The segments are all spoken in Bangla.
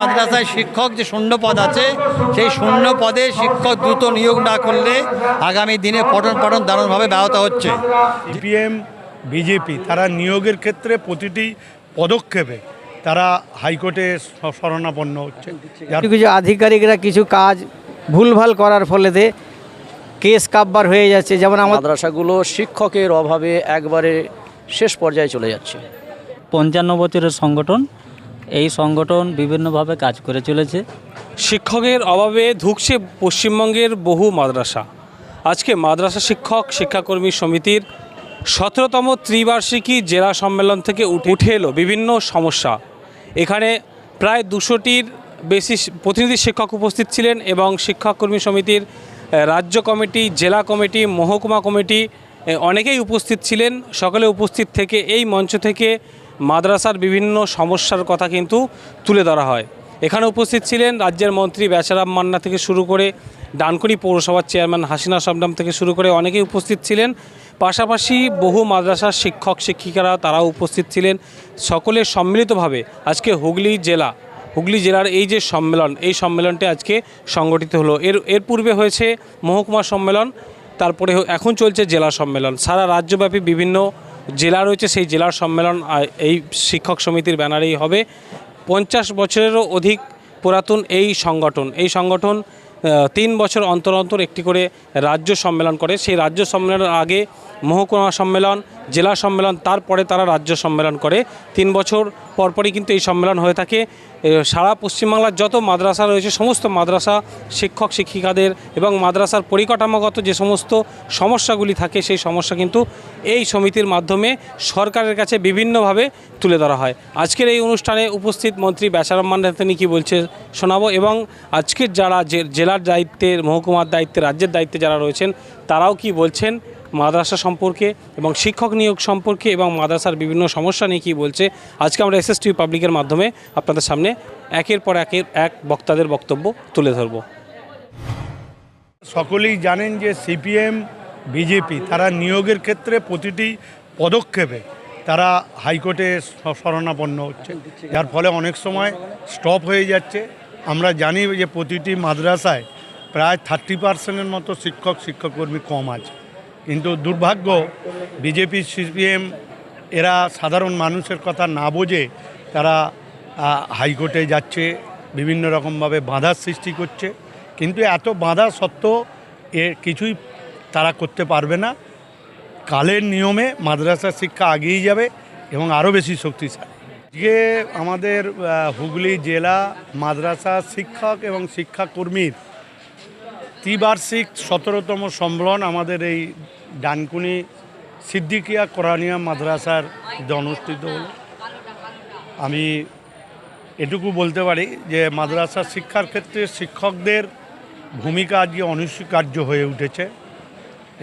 মাদ্রাসায় শিক্ষক যে শূন্য পদ আছে সেই শূন্য পদে শিক্ষক দ্রুত নিয়োগ না করলে আগামী দিনে পঠন পঠন দারুণভাবে ব্যাহত হচ্ছে। সিপিএম বিজেপি তারা নিয়োগের ক্ষেত্রে প্রতিটি পদক্ষেপে তারা হাইকোর্টে শরণাপন্ন হচ্ছে। কিছু কিছু আধিকারিকরা কিছু কাজ ভুলভাল করার ফলেতে কেস কাববার হয়ে যাচ্ছে। যেমন আমাদের মাদ্রাসাগুলো শিক্ষকের অভাবে একবারে শেষ পর্যায়ে চলে যাচ্ছে। পঞ্চান্ন বছরের সংগঠন এই সংগঠন বিভিন্নভাবে কাজ করে চলেছে। শিক্ষকের অভাবে ধুকছে পশ্চিমবঙ্গের বহু মাদ্রাসা। আজকে মাদ্রাসা শিক্ষক শিক্ষাকর্মী সমিতির সতেরোতম ত্রিবার্ষিকী জেলা সম্মেলন থেকে উঠে এলো বিভিন্ন সমস্যা। এখানে প্রায় দুশোটির বেশি প্রতিনিধি শিক্ষক উপস্থিত ছিলেন এবং শিক্ষাকর্মী সমিতির রাজ্য কমিটি, জেলা কমিটি, মহকুমা কমিটি অনেকেই উপস্থিত ছিলেন। সকলে উপস্থিত থেকে এই মঞ্চ থেকে মাদ্রাসার বিভিন্ন সমস্যার কথা কিন্তু তুলে ধরা হয়। এখানে উপস্থিত ছিলেন রাজ্যের মন্ত্রী বেচারাম মান্না থেকে শুরু করে ডানকুনি পৌরসভার চেয়ারম্যান হাসিনা সাবনাম থেকে শুরু করে অনেকেই উপস্থিত ছিলেন। পাশাপাশি বহু মাদ্রাসার শিক্ষক, শিক্ষিকারা তারাও উপস্থিত ছিলেন। সকলে সম্মিলিতভাবে আজকে হুগলি জেলা, হুগলি জেলার এই যে সম্মেলন, এই সম্মেলনটি আজকে সংগঠিত হলো। এর এর পূর্বে হয়েছে মহকুমা সম্মেলন, তারপরে এখন চলছে জেলা সম্মেলন। সারা রাজ্যব্যাপী বিভিন্ন জেলা রয়েছে, সেই জেলার সম্মেলন এই শিক্ষক সমিতির ব্যানারেই হবে। পঞ্চাশ বছরেরও অধিক পুরাতন এই সংগঠন। এই সংগঠন তিন বছর অন্তর অন্তর একটি করে রাজ্য সম্মেলন করে। সেই রাজ্য সম্মেলনের আগে মহকুমা সম্মেলন, জেলা সম্মেলন, তারপরে তারা রাজ্য সম্মেলন করে। তিন বছর পরপরই কিন্তু এই সম্মেলন হয়ে থাকে। সারা পশ্চিমবাংলার যত মাদ্রাসা রয়েছে, সমস্ত মাদ্রাসা শিক্ষক, শিক্ষিকাদের এবং মাদ্রাসার পরিকাঠামোগত যে সমস্ত সমস্যাগুলি থাকে, সেই সমস্যা কিন্তু এই সমিতির মাধ্যমে সরকারের কাছে বিভিন্নভাবে তুলে ধরা হয়। আজকের এই অনুষ্ঠানে উপস্থিত মন্ত্রী বেচারাম মান্না তিনি কী বলছে শোনাবো এবং আজকের যারা জেলার দায়িত্বে, মহকুমার দায়িত্বে, রাজ্যের দায়িত্বে যারা রয়েছেন, তারাও কি বলছেন? মাদ্রাসা সম্পর্কে এবং শিক্ষক নিয়োগ সম্পর্কে এবং মাদ্রাসার বিভিন্ন সমস্যা নিয়ে কী বলছে, আজকে আমরা এসএসটি পাবলিকের মাধ্যমে আপনাদের সামনে একের পর একের এক বক্তাদের বক্তব্য তুলে ধরবো। সকলেই জানেন যে সিপিএম বিজেপি তারা নিয়োগের ক্ষেত্রে প্রতিটি পদক্ষেপে তারা হাইকোর্টে শরণাপন্ন হচ্ছে। যার ফলে অনেক সময় স্টপ হয়ে যাচ্ছে। আমরা জানি যে প্রতিটি মাদ্রাসায় প্রায় থার্টি পার্সেন্টের মতো শিক্ষক, শিক্ষককর্মী কম আছে। কিন্তু দুর্ভাগ্য বিজেপি সিপিএম এরা সাধারণ মানুষের কথা না বোঝে, তারা হাইকোর্টে যাচ্ছে, বিভিন্ন রকমভাবে বাধার সৃষ্টি করছে। কিন্তু এত বাধা সত্ত্বেও এ কিছুই তারা করতে পারবে না। কালের নিয়মে মাদ্রাসা শিক্ষা আগিয়ে যাবে এবং আরও বেশি শক্তিশালী। আজকে আমাদের হুগলি জেলা মাদ্রাসা শিক্ষক এবং শিক্ষাকর্মীর ত্রিবার্ষিক সতেরোতম সম্মেলন আমাদের এই ডানকুনি সিদ্দিকিয়া কোরআনিয়া মাদ্রাসার যে অনুষ্ঠিত হলো। আমি এটুকু বলতে পারি যে মাদ্রাসা শিক্ষার ক্ষেত্রে শিক্ষকদের ভূমিকা আজকে অনস্বীকার্য হয়ে উঠেছে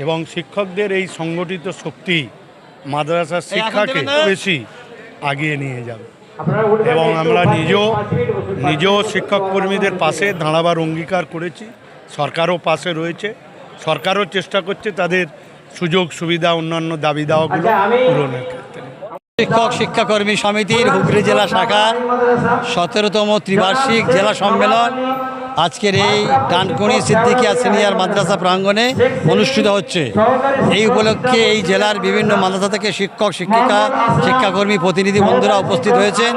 এবং শিক্ষকদের এই সংগঠিত শক্তি মাদ্রাসা শিক্ষাকে বেশি আগিয়ে নিয়ে যাবে। এবং আমরা নিজেও নিজেও শিক্ষক কর্মীদের পাশে দাঁড়াবার অঙ্গীকার করেছি। সরকারও পাশে রয়েছে সরকারও চেষ্টা করছে তাদের সুযোগ সুবিধা অন্যান্য দাবি দাওয়াগুলো পূরণের ক্ষেত্রে। শিক্ষক শিক্ষাকর্মী সমিতির হুগলি জেলা শাখার সতেরোতম ত্রিবার্ষিক জেলা সম্মেলন আজকের এই ডানকুনি সিদ্দিকিয়া সিনিয়র মাদ্রাসা প্রাঙ্গণে অনুষ্ঠিত হচ্ছে। এই উপলক্ষে এই জেলার বিভিন্ন মাদ্রাসা থেকে শিক্ষক, শিক্ষিকা, শিক্ষাকর্মী, প্রতিনিধি বন্ধুরা উপস্থিত হয়েছেন।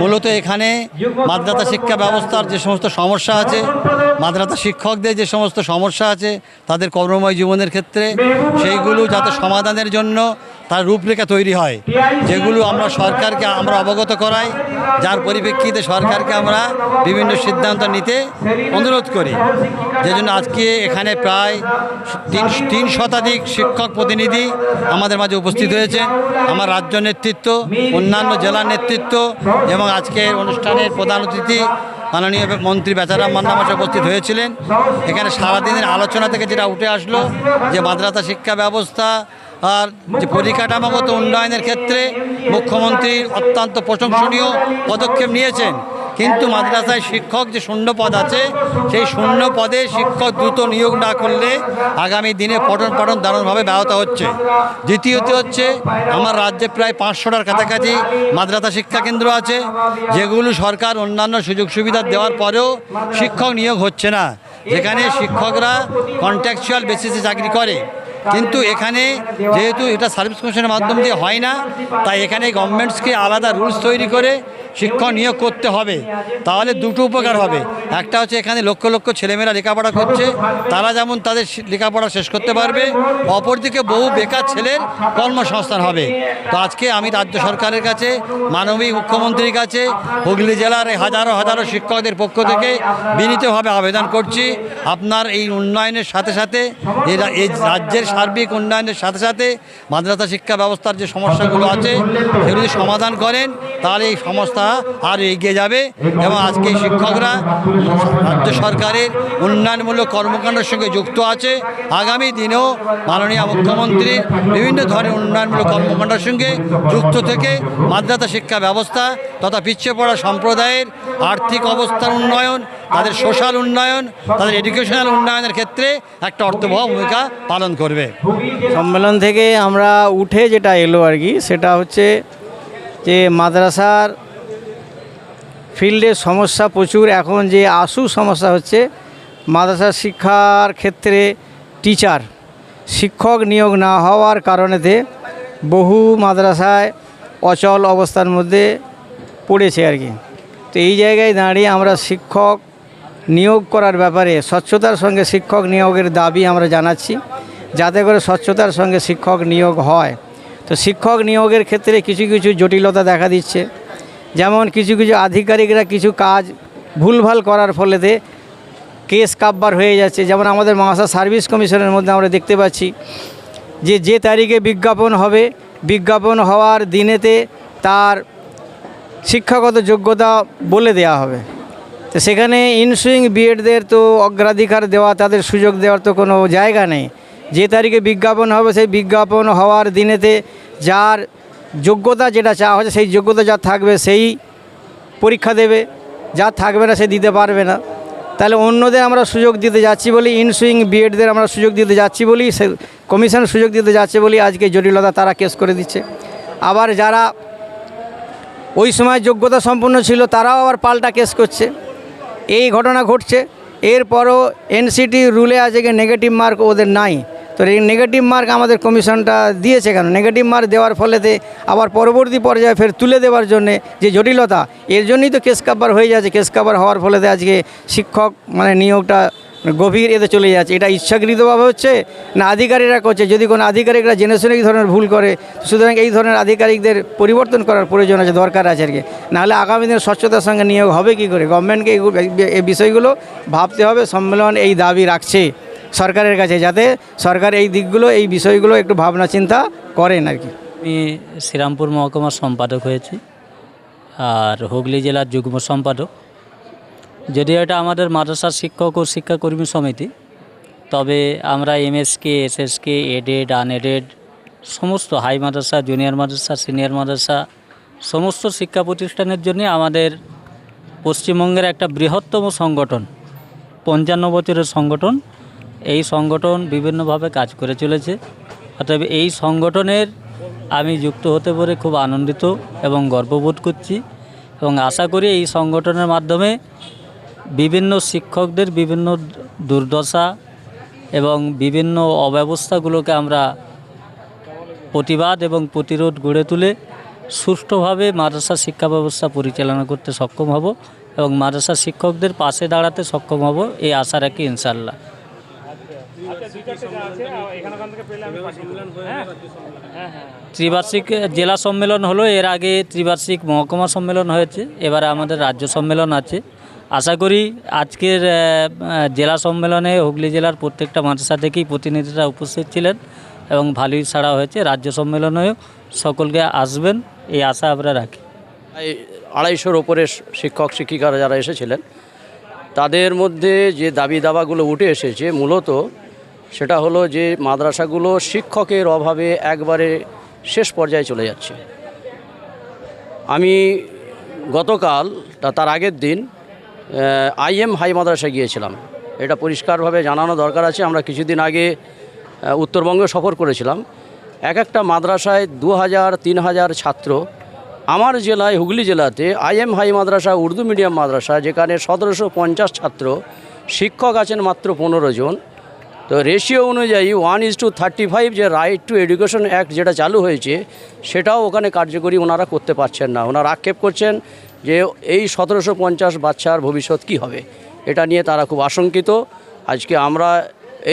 মূলত এখানে মাদ্রাসা শিক্ষা ব্যবস্থার যে সমস্ত সমস্যা আছে, মাদ্রাসা শিক্ষকদের যে সমস্ত সমস্যা আছে, তাদের কর্মময় জীবনের ক্ষেত্রে, সেইগুলো যাতে সমাধানের জন্য তার রূপরেখা তৈরি হয়, যেগুলো আমরা সরকারকে আমরা অবগত করাই, যার পরিপ্রেক্ষিতে সরকারকে আমরা বিভিন্ন সিদ্ধান্ত নিতে অনুরোধ করি। যে জন্য আজকে এখানে প্রায় তিন তিন শতাধিক শিক্ষক প্রতিনিধি আমাদের মাঝে উপস্থিত হয়েছে। আমার রাজ্য নেতৃত্ব, অন্যান্য জেলা নেতৃত্ব এবং আজকের অনুষ্ঠানের প্রধান অতিথি মাননীয় মন্ত্রী বেচারাম মান্না উপস্থিত হয়েছিলেন। এখানে সারাদিনের আলোচনা থেকে যেটা উঠে আসলো যে মাদ্রাসা শিক্ষা ব্যবস্থা আর যে পরিকাঠামোগত উন্নয়নের ক্ষেত্রে মুখ্যমন্ত্রী অত্যন্ত প্রশংসনীয় পদক্ষেপ নিয়েছেন। কিন্তু মাদ্রাসায় শিক্ষক যে শূন্য পদ আছে, সেই শূন্য পদে শিক্ষক দ্রুত নিয়োগ না করলে আগামী দিনে পঠন পাঠন দারুণভাবে ব্যাহত হচ্ছে। দ্বিতীয়ত হচ্ছে, আমার রাজ্যে প্রায় পাঁচশোটার কাছাকাছি মাদ্রাসা শিক্ষা কেন্দ্র আছে, যেগুলো সরকার অন্যান্য সুযোগ সুবিধা দেওয়ার পরেও শিক্ষক নিয়োগ হচ্ছে না, যেখানে শিক্ষকরা কন্ট্রাকচুয়াল বেসিসে চাকরি করে। কিন্তু এখানে যেহেতু এটা সার্ভিস কমিশনের মাধ্যম দিয়ে হয় না, তাই এখানে গভর্নমেন্টসকে আলাদা রুলস তৈরি করে শিক্ষক নিয়োগ করতে হবে। তাহলে দুটো উপকার হবে। একটা হচ্ছে এখানে লক্ষ লক্ষ ছেলেমেয়েরা লেখাপড়া করছে, তারা যেমন তাদের লেখাপড়া শেষ করতে পারবে, অপরদিকে বহু বেকার ছেলের কর্মসংস্থান হবে। তো আজকে আমি রাজ্য সরকারের কাছে, মাননীয় মুখ্যমন্ত্রীর কাছে, হুগলি জেলার হাজারো হাজারো শিক্ষকদের পক্ষ থেকে বিনীতভাবে আবেদন করছি। আপনার এই উন্নয়নের সাথে সাথে এই রাজ্যের সার্বিক উন্নয়নের সাথে সাথে মাদ্রাসা শিক্ষা ব্যবস্থার যে সমস্যাগুলো আছে, সেগুলি সমাধান করেন, তাহলে এই সংস্থা আরও এগিয়ে যাবে। এবং আজকে শিক্ষকরা রাজ্য সরকারের উন্নয়নমূলক কর্মকাণ্ডের সঙ্গে যুক্ত আছে। আগামী দিনেও মাননীয় মুখ্যমন্ত্রী বিভিন্ন ধরনের উন্নয়নমূলক কর্মকাণ্ডের সঙ্গে যুক্ত থেকে মাদ্রাসা শিক্ষা ব্যবস্থা তথা পিছিয়ে পড়া সম্প্রদায়ের আর্থিক অবস্থার উন্নয়ন, তাদের সোশ্যাল উন্নয়ন, তাদের এডুকেশনাল উন্নয়নের ক্ষেত্রে একটা অর্থবহ ভূমিকা পালন করবে। সম্মেলন থেকে আমরা উঠে যেটা এলো আর কি, সেটা হচ্ছে যে মাদ্রাসার ফিল্ডের সমস্যা প্রচুর। এখন যে আশু সমস্যা হচ্ছে, মাদ্রাসা শিক্ষার ক্ষেত্রে টিচার, শিক্ষক নিয়োগ না হওয়ার কারণেতে বহু মাদ্রাসায় অচল অবস্থার মধ্যে পড়েছে আর কি। তো এই জায়গায় দাঁড়িয়ে আমরা শিক্ষক নিয়োগ করার ব্যাপারে, স্বচ্ছতার সঙ্গে শিক্ষক নিয়োগের দাবি আমরা জানাচ্ছি। যাতে করে স্বচ্ছতার সঙ্গে শিক্ষক নিয়োগ হয়। তো শিক্ষক নিয়োগের ক্ষেত্রে কিছু কিছু জটিলতা দেখা দিচ্ছে। যেমন কিছু কিছু আধিকারিকরা কিছু কাজ ভুলভাল করার ফলেতে কেস কাব্বার হয়ে যাচ্ছে। যেমন আমাদের মহাশা সার্ভিস কমিশনের মধ্যে আমরা দেখতে পাচ্ছি যে যে তারিখে বিজ্ঞাপন হবে, বিজ্ঞাপন হওয়ার দিনেতে তার শিক্ষাগত যোগ্যতা বলে দেওয়া হবে। তো সেখানে ইনসুইং বিএডদের তো অগ্রাধিকার দেওয়া, তাদের সুযোগ দেওয়ার তো কোনো জায়গা নেই। যে তারিখে বিজ্ঞাপন হবে, সেই বিজ্ঞাপন হওয়ার দিনেতে যার যোগ্যতা যেটা চাওয়া হচ্ছে সেই যোগ্যতা যা থাকবে, সেই পরীক্ষা দেবে। যা থাকবে না, সে দিতে পারবে না। তাহলে অন্যদের আমরা সুযোগ দিতে যাচ্ছি বলি, ইনসুইং বিএডদের আমরা সুযোগ দিতে যাচ্ছি বলি, সে কমিশন সুযোগ দিতে যাচ্ছে বলি, আজকে জটিলতা তারা কেস করে দিচ্ছে। আবার যারা ওই সময় যোগ্যতা সম্পন্ন ছিল, তারাও আবার পাল্টা কেস করছে। এই ঘটনা ঘটছে। এরপরও এনসিটি রুলে আছে কি নেগেটিভ মার্ক ওদের নাই। তো এই নেগেটিভ মার্ক আমাদের কমিশনটা দিয়েছে কেন? নেগেটিভ মার্ক দেওয়ার ফলেতে আবার পরবর্তী পর্যায়ে ফের তুলে দেওয়ার জন্যে যে জটিলতা, এর জন্যই তো কেস কাভার হয়ে যাচ্ছে। কেস কাভার হওয়ার ফলেতে আজকে শিক্ষক মানে নিয়োগটা গভীর এতে চলে যাচ্ছে। এটা ইচ্ছাকৃতভাবে হচ্ছে না আধিকারিকরা করছে। যদি কোনো আধিকারিকরা জেনে শুনে এই ধরনের ভুল করে, সুতরাং এই ধরনের আধিকারিকদের পরিবর্তন করার প্রয়োজন আছে, দরকার আছে আর কি নাহলে আগামী দিনে স্বচ্ছতার সঙ্গে নিয়োগ হবে কি করে? গভর্নমেন্টকে এই বিষয়গুলো ভাবতে হবে। সম্মেলন এই দাবি রাখছে। সরকারের কাছে, যাতে সরকার এই দিকগুলো, এই বিষয়গুলো একটু ভাবনা চিন্তা করেন আর কি। আমি শ্রীরামপুর মহকুমার সম্পাদক হয়েছি আর হুগলি জেলার যুগ্ম সম্পাদক। যদিও এটা আমাদের মাদ্রাসার শিক্ষক ও শিক্ষাকর্মী সমিতি, তবে আমরা এমএসকে, এসএসকে, এডেড, আনএডেড, সমস্ত হাই মাদ্রাসা, জুনিয়র মাদ্রাসা, সিনিয়র মাদ্রাসা, সমস্ত শিক্ষা প্রতিষ্ঠানের জন্য আমাদের পশ্চিমবঙ্গের একটা বৃহত্তম সংগঠন, পঞ্চান্ন বছরের সংগঠন। এই সংগঠন বিভিন্নভাবে কাজ করে চলেছে। অতএব এই সংগঠনের আমি যুক্ত হতে পেরে খুব আনন্দিত এবং গর্ববোধ করছি এবং আশা করি এই সংগঠনের মাধ্যমে বিভিন্ন শিক্ষকদের বিভিন্ন দুর্দশা এবং বিভিন্ন অব্যবস্থাগুলোকে আমরা প্রতিবাদ এবং প্রতিরোধ গড়ে তুলে সুষ্ঠুভাবে মাদ্রাসা শিক্ষা ব্যবস্থা পরিচালনা করতে সক্ষম হব এবং মাদ্রাসা শিক্ষকদের পাশে দাঁড়াতে সক্ষম হব, এই আশা রাখি ইনশাল্লাহ ত্রিবার্ষিক জেলা সম্মেলন হলো এর আগে ত্রিবার্ষিক মহকুমা সম্মেলন হয়েছে এবারে আমাদের রাজ্য সম্মেলন আছে। আশা করি আজকের জেলা সম্মেলনে হুগলি জেলার প্রত্যেকটা মাদ্রাসা থেকেই প্রতিনিধিরা উপস্থিত ছিলেন এবং ভালোই ছাড়া হয়েছে। রাজ্য সম্মেলনেও সকলকে আসবেন এই আশা আমরা রাখি। আড়াইশোর ওপরে শিক্ষক শিক্ষিকারা যারা এসেছিলেন তাদের মধ্যে যে দাবি দাবাগুলো উঠে এসেছে মূলত সেটা হলো যে মাদ্রাসাগুলো শিক্ষকের অভাবে একবারে শেষ পর্যায়ে চলে যাচ্ছে। আমি গতকাল তার আগের দিন আইএম হাই মাদ্রাসায় গিয়েছিলাম। এটা পরিষ্কারভাবে জানানো দরকার আছে। আমরা কিছুদিন আগে উত্তরবঙ্গে সফর করেছিলাম। এক একটা মাদ্রাসায় দু হাজার, তিন হাজার ছাত্র। আমার জেলায়, হুগলি জেলাতে আইএম হাই মাদ্রাসা, উর্দু মিডিয়াম মাদ্রাসা, যেখানে সতেরোশো পঞ্চাশ ছাত্র, শিক্ষক আছেন মাত্র পনেরো জন। তো রেশিও অনুযায়ী one is to thirty five যে রাইট টু এডুকেশন অ্যাক্ট যেটা চালু হয়েছে, সেটাও ওখানে কার্যকরী ওনারা করতে পারছেন না। ওনারা আক্ষেপ করছেন যে এই সতেরোশো পঞ্চাশ বাচ্চার ভবিষ্যৎ কি হবে? এটা নিয়ে তারা খুব আশঙ্কিত। আজকে আমরা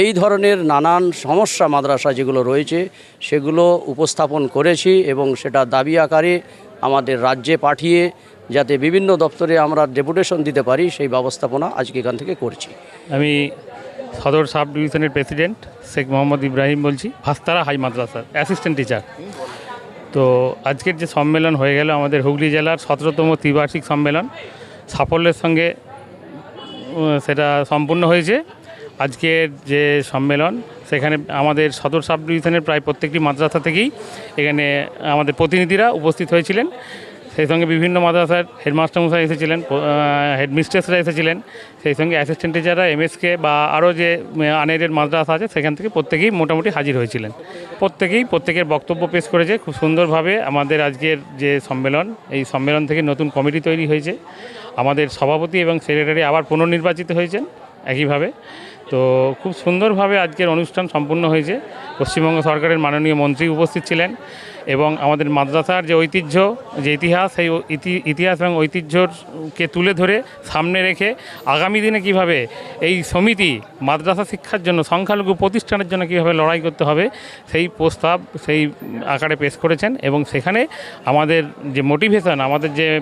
এই ধরনের নানান সমস্যা মাদ্রাসা যেগুলো রয়েছে, সেগুলো উপস্থাপন করেছি এবং সেটা দাবি আকারে আমাদের রাজ্যে পাঠিয়ে যাতে বিভিন্ন দপ্তরে আমরা ডেপুটেশন দিতে পারি, সেই ব্যবস্থাপনা আজকে এখান থেকে করছি। আমি সদর সাব ডিভিশনের প্রেসিডেন্ট শেখ মোহাম্মদ ইব্রাহিম বলছি, ভাস্তারা হাই মাদ্রাসার অ্যাসিস্ট্যান্ট টিচার তো আজকের যে সম্মেলন হয়ে গেল আমাদের হুগলি জেলার সতেরোতম ত্রিবার্ষিক সম্মেলন, সাফল্যের সঙ্গে সেটা সম্পূর্ণ হয়েছে। আজকের যে সম্মেলন, সেখানে আমাদের সদর সাব ডিভিশনের প্রায় প্রত্যেকটি মাদ্রাসা থেকেই এখানে আমাদের প্রতিনিধিরা উপস্থিত হয়েছিলেন। সেই সঙ্গে বিভিন্ন মাদ্রাসার হেডমাস্টার মশাই এসেছিলেন হেডমিস্ট্রেসরা এসেছিলেন। সেই সঙ্গে অ্যাসিস্ট্যান্ট টিচাররা এমএসকে বা আরও যে আনেরের মাদ্রাসা আছে, সেখান থেকে প্রত্যেকেই মোটামুটি হাজির হয়েছিলেন। প্রত্যেকেই, প্রত্যেকের বক্তব্য পেশ করেছে। খুব সুন্দরভাবে আমাদের আজকের যে সম্মেলন, এই সম্মেলন থেকে নতুন কমিটি তৈরি হয়েছে। আমাদের সভাপতি এবং সেক্রেটারি আবার পুনর্নির্বাচিত হয়েছেন, একইভাবে। তো খুব সুন্দরভাবে আজকের অনুষ্ঠান সম্পূর্ণ হয়েছে। পশ্চিমবঙ্গ সরকারের মাননীয় মন্ত্রী উপস্থিত ছিলেন। এবং আমাদের মাদ্রাসার যে ঐতিহ্য, যে ইতিহাস, সেই ইতি- ইতিহাস এবং ঐতিহ্যকে তুলে ধরে সামনে রেখে আগামী দিনে কীভাবে এই সমিতি মাদ্রাসা শিক্ষার জন্য, সংখ্যালঘু প্রতিষ্ঠানের জন্য কীভাবে লড়াই করতে হবে, সেই প্রস্তাব, সেই আকারে পেশ করেছেন এবং সেখানে আমাদের যে মোটিভেশন আমাদের যে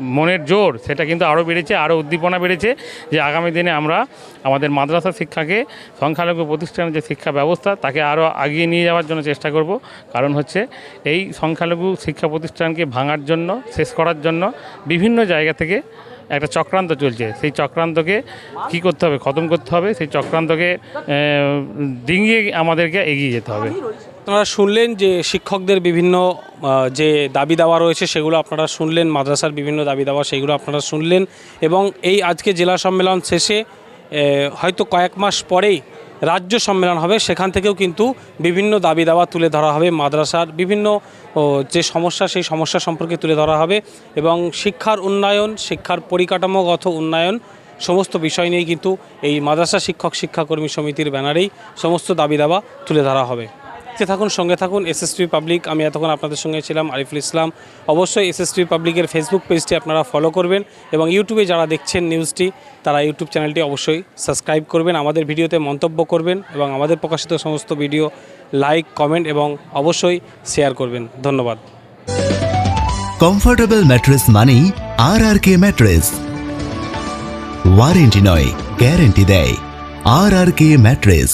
মনের জোর, সেটা কিন্তু আরও বেড়েছে, আরও উদ্দীপনা বেড়েছে যে আগামী দিনে আমরা আমাদের মাদ্রাসা শিক্ষাকে, সংখ্যালঘু প্রতিষ্ঠানের যে শিক্ষা ব্যবস্থা, তাকে আরও আগিয়ে নিয়ে যাওয়ার জন্য চেষ্টা করব। কারণ হচ্ছে এই সংখ্যালঘু শিক্ষা প্রতিষ্ঠানকে ভাঙার জন্য, শেষ করার জন্য বিভিন্ন জায়গা থেকে একটা চক্রান্ত চলছে। সেই চক্রান্তকে কি করতে হবে, খতম করতে হবে, সেই চক্রান্তকে ডিঙিয়ে আমাদেরকে এগিয়ে যেতে হবে। আপনারা শুনলেন যে শিক্ষকদের বিভিন্ন যে দাবি দাওয়া রয়েছে সেগুলো আপনারা শুনলেন, মাদ্রাসার বিভিন্ন দাবি দাওয়া সেগুলো আপনারা শুনলেন এবং এই আজকে জেলা সম্মেলন শেষে হয়তো কয়েক মাস পরেই রাজ্য সম্মেলন হবে। সেখান থেকেও কিন্তু বিভিন্ন দাবি দাওয়া তুলে ধরা হবে। মাদ্রাসার বিভিন্ন যে সমস্যা, সেই সমস্যা সম্পর্কে তুলে ধরা হবে এবং শিক্ষার উন্নয়ন, শিক্ষার পরিকাঠামোগত উন্নয়ন সমস্ত বিষয় নিয়েই কিন্তু এই মাদ্রাসা শিক্ষক শিক্ষাকর্মী সমিতির ব্যানারেই সমস্ত দাবি দাওয়া তুলে ধরা হবে। দেখতে থাকুন, সঙ্গে থাকুন এসএসটি পাবলিক আমি এতক্ষণ আপনাদের সঙ্গে ছিলাম, আরিফুল ইসলাম। অবশ্যই এসএসটি পাবলিকের ফেসবুক পেজটি আপনারা ফলো করবেন এবং ইউটিউবে যারা দেখছেন নিউজটি তারা ইউটিউব চ্যানেলটি অবশ্যই সাবস্ক্রাইব করবেন, আমাদের ভিডিওতে মন্তব্য করবেন এবং আমাদের প্রকাশিত সমস্ত ভিডিও লাইক কমেন্ট এবং অবশ্যই শেয়ার করবেন। ধন্যবাদ। কমফোর্টেবল ম্যাট্রেস মানেই R R K mattress warranty নয় গ্যারেন্টি দেয়। আর আর কে ম্যাট্রেস